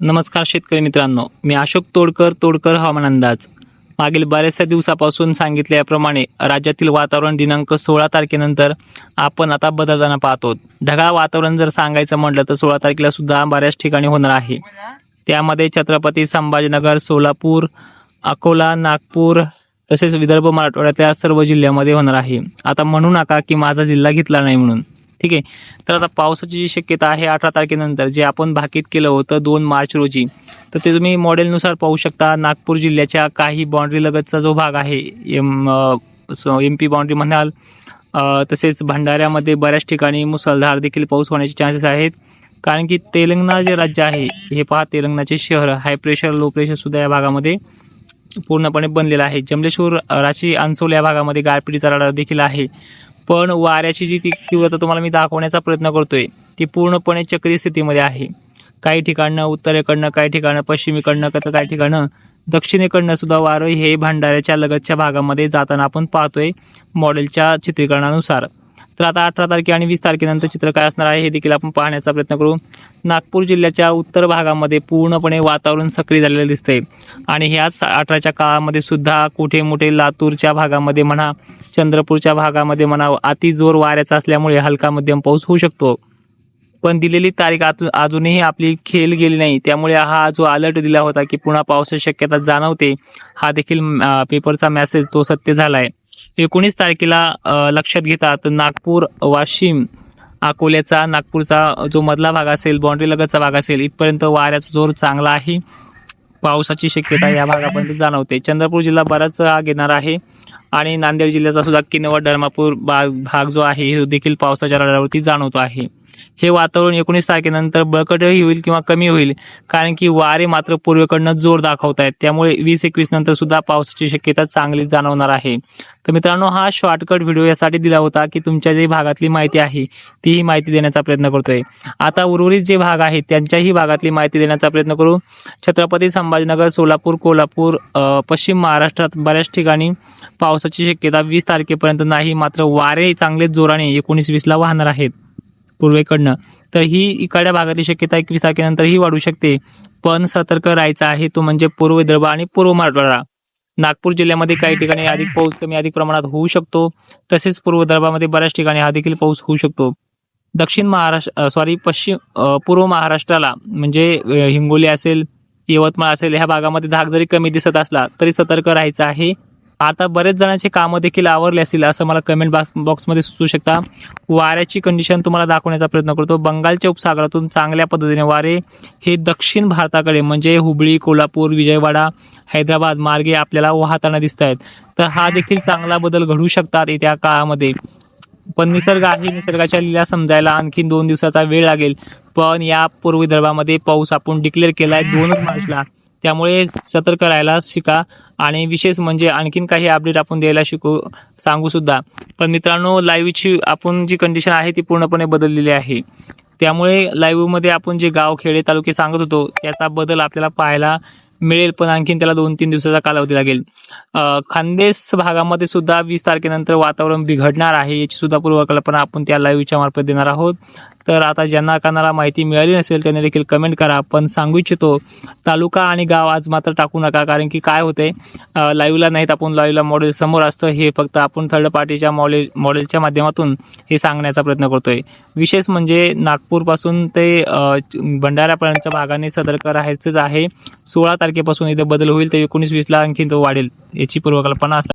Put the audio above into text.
नमस्कार शेतकरी मित्रांनो मी अशोक तोडकर तोडकर हवामान अंदाज. मागील बऱ्याचशा दिवसापासून सांगितल्याप्रमाणे राज्यातील वातावरण दिनांक सोळा तारखेनंतर आपण आता बदलताना पाहतो. ढगाळ वातावरण जर सांगायचं म्हटलं तर सोळा तारखेला सुद्धा बऱ्याच ठिकाणी होणार आहे. त्यामध्ये छत्रपती संभाजीनगर सोलापूर अकोला नागपूर तसेच विदर्भ मराठवाड्यातल्या सर्व जिल्ह्यामध्ये होणार आहे. आता म्हणू नका की माझा जिल्हा घेतला नाही म्हणून. ठीक आहे? तर आता पावसाची जी शक्यता आहे अठरा तारखेनंतर जे आपण भाकीत केलं होतं दोन मार्च रोजी तर ते तुम्ही मॉडेलनुसार पाहू शकता. नागपूर जिल्ह्याच्या काही बाँड्रीलगतचा जो भाग आहे एम एम पी बाँड्री म्हणाल तसेच भंडाऱ्यामध्ये बऱ्याच ठिकाणी मुसळधार देखील पाऊस होण्याचे चान्सेस आहेत. कारण की तेलंगणा जे राज्य आहे हे पहा तेलंगणाचे शहर हाय प्रेशर लो प्रेशरसुद्धा या भागामध्ये पूर्णपणे बनलेलं आहे. जमलेश्वर राशी अनसोल या भागामध्ये गारपिटीचा राडा देखील आहे. पण वाऱ्याची जी ती तीव्रता तुम्हाला मी दाखवण्याचा प्रयत्न करतोय ती पूर्णपणे चक्रीय स्थितीमध्ये आहे. काही ठिकाणं उत्तरेकडनं काही ठिकाणं पश्चिमेकडनं तर काही ठिकाणं दक्षिणेकडनं सुद्धा वारं हे भंडाऱ्याच्या लगतच्या भागामध्ये जाताना आपण पाहतोय मॉडेलच्या चित्रीकरणानुसार. तर आता अठरा तारखे आणि वीस तारखेनंतर चित्र काय असणार आहे हे देखील आपण पाहण्याचा प्रयत्न करू. नागपूर जिल्ह्याच्या उत्तर भागामध्ये पूर्णपणे वातावरण सक्रिय झालेलं दिसतंय. आणि ह्याच अठराच्या काळामध्ये सुद्धा कुठे मोठे लातूरच्या भागामध्ये म्हणा चंद्रपूरच्या भागामध्ये म्हणा अति जोर वाऱ्याचा असल्यामुळे हलका मध्यम पाऊस होऊ शकतो. पण दिलेली तारीख आतू अजूनही आपली खेळ गेली नाही. त्यामुळे हा जो अलर्ट दिला होता की पुन्हा पावसाची शक्यता जाणवते हा देखील पेपरचा मेसेज तो सत्य झाला आहे एकोणीस तारखेला लक्षात घेतात नागपूर वाशिम अकोल्याचा नागपूरचा जो मधला भाग असेल बाँड्री लगतचा भाग असेल इथपर्यंत वाऱ्याचा जोर चांगला आहे. पावसाची शक्यता या भागापर्यंत जाणवते. चंद्रपूर जिल्हा बराच आग येणार आहे. आणि नांदेड जिल्ह्याचा सुद्धा किनवट धर्मापूर भाग भाग जो आहे हे देखील पावसाच्या रडावरती जाणवतो आहे. हे वातावरण एकोणीस तारखेनंतर बळकटही होईल किंवा कमी होईल कारण की वारे मात्र पूर्वेकडनं जोर दाखवत आहेत. त्यामुळे वीस एकवीस नंतर सुद्धा पावसाची शक्यता चांगली जाणवणार आहे. तर मित्रांनो हा शॉर्टकट व्हिडिओ यासाठी दिला होता की तुमच्या जे भागातली माहिती आहे तीही माहिती देण्याचा प्रयत्न करतोय. आता उर्वरित जे भाग आहेत त्यांच्याही भागातली माहिती देण्याचा प्रयत्न करू. छत्रपती संभाजीनगर सोलापूर कोल्हापूर पश्चिम महाराष्ट्रात बऱ्याच ठिकाणी पावसाची शक्यता वीस तारखेपर्यंत नाही मात्र वारे चांगलेच जोराने एकोणीस वीसला वाहणार आहेत पूर्वेकडनं. तर ही इकड्या भागातली शक्यता एकवीस तारखेनंतरही वाढू शकते. पण सतर्क राहायचा आहे तो म्हणजे पूर्व विदर्भ आणि पूर्व मराठवाडा. नागपूर जिल्ह्यामध्ये काही ठिकाणी अधिक पाऊस कमी अधिक प्रमाणात होऊ शकतो. तसेच पूर्व विदर्भामध्ये बऱ्याच ठिकाणी हा देखील पाऊस होऊ शकतो. दक्षिण महाराष्ट्र सॉरी पश्चिम पूर्व महाराष्ट्राला म्हणजे हिंगोली असेल यवतमाळ असेल ह्या भागामध्ये धाक जरी कमी दिसत असला तरी सतर्क राहायचं आहे. आता बरेच जणांचे कामं देखील आवरले असतील असं मला कमेंट बॉक्स बॉक्समध्ये सुचू शकता. वाऱ्याची कंडिशन तुम्हाला दाखवण्याचा प्रयत्न करतो. बंगालच्या उपसागरातून चांगल्या पद्धतीने वारे हे दक्षिण भारताकडे म्हणजे हुबळी कोल्हापूर विजयवाडा हैदराबाद मार्गे आपल्याला वाहताना दिसत आहेत. तर हा देखील चांगला बदल घडू शकतात येत्या काळामध्ये. पण निसर्ग आहे निसर्गाच्या लीला समजायला आणखी दोन दिवसाचा वेळ लागेल. पण या पूर्व विदर्भामध्ये पाऊस आपण डिक्लेअर केला आहे दोनच मार्चला. त्यामुळे सतर्क राहायला शिका. आणि विशेष म्हणजे आणखीन काही अपडेट आपण द्यायला शिकू सांगूसुद्धा पण मित्रांनो लाईव्हची आपण जी कंडिशन आहे ती पूर्णपणे बदललेली आहे. त्यामुळे लाईव्हमध्ये आपण जे गाव खेडे तालुके सांगत होतो त्याचा बदल आपल्याला पाहायला मिळेल पण आणखीन त्याला दोन तीन दिवसाचा कालावधी लागेल. खानदेश भागामध्ये सुद्धा वीस तारखेनंतर वातावरण बिघडणार आहे याची सुद्धा पूर्वकल्पना आपण त्या लाईव्हच्या मार्फत देणार आहोत. तर आता ज्यांना कानाला माहिती मिळाली नसेल त्यांनी देखील कमेंट करा. पण सांगू इच्छितो तालुका आणि गाव आज मात्र टाकू नका कारण की काय होते लाईव्हला नाहीत आपण लाईव्हला मॉडेल समोर असतं. हे फक्त आपण थर्ड पार्टीच्या मॉडेल मॉडेलच्या माध्यमातून हे सांगण्याचा प्रयत्न करतोय. विशेष म्हणजे नागपूरपासून ते भंडाऱ्यापर्यंतच्या भागाने सतर्क राहायचंच आहे. सोळा तारखेपासून इथे बदल होईल ते एकोणीस वीसला आणखी तो वाढेल याची पूर्वकल्पना असा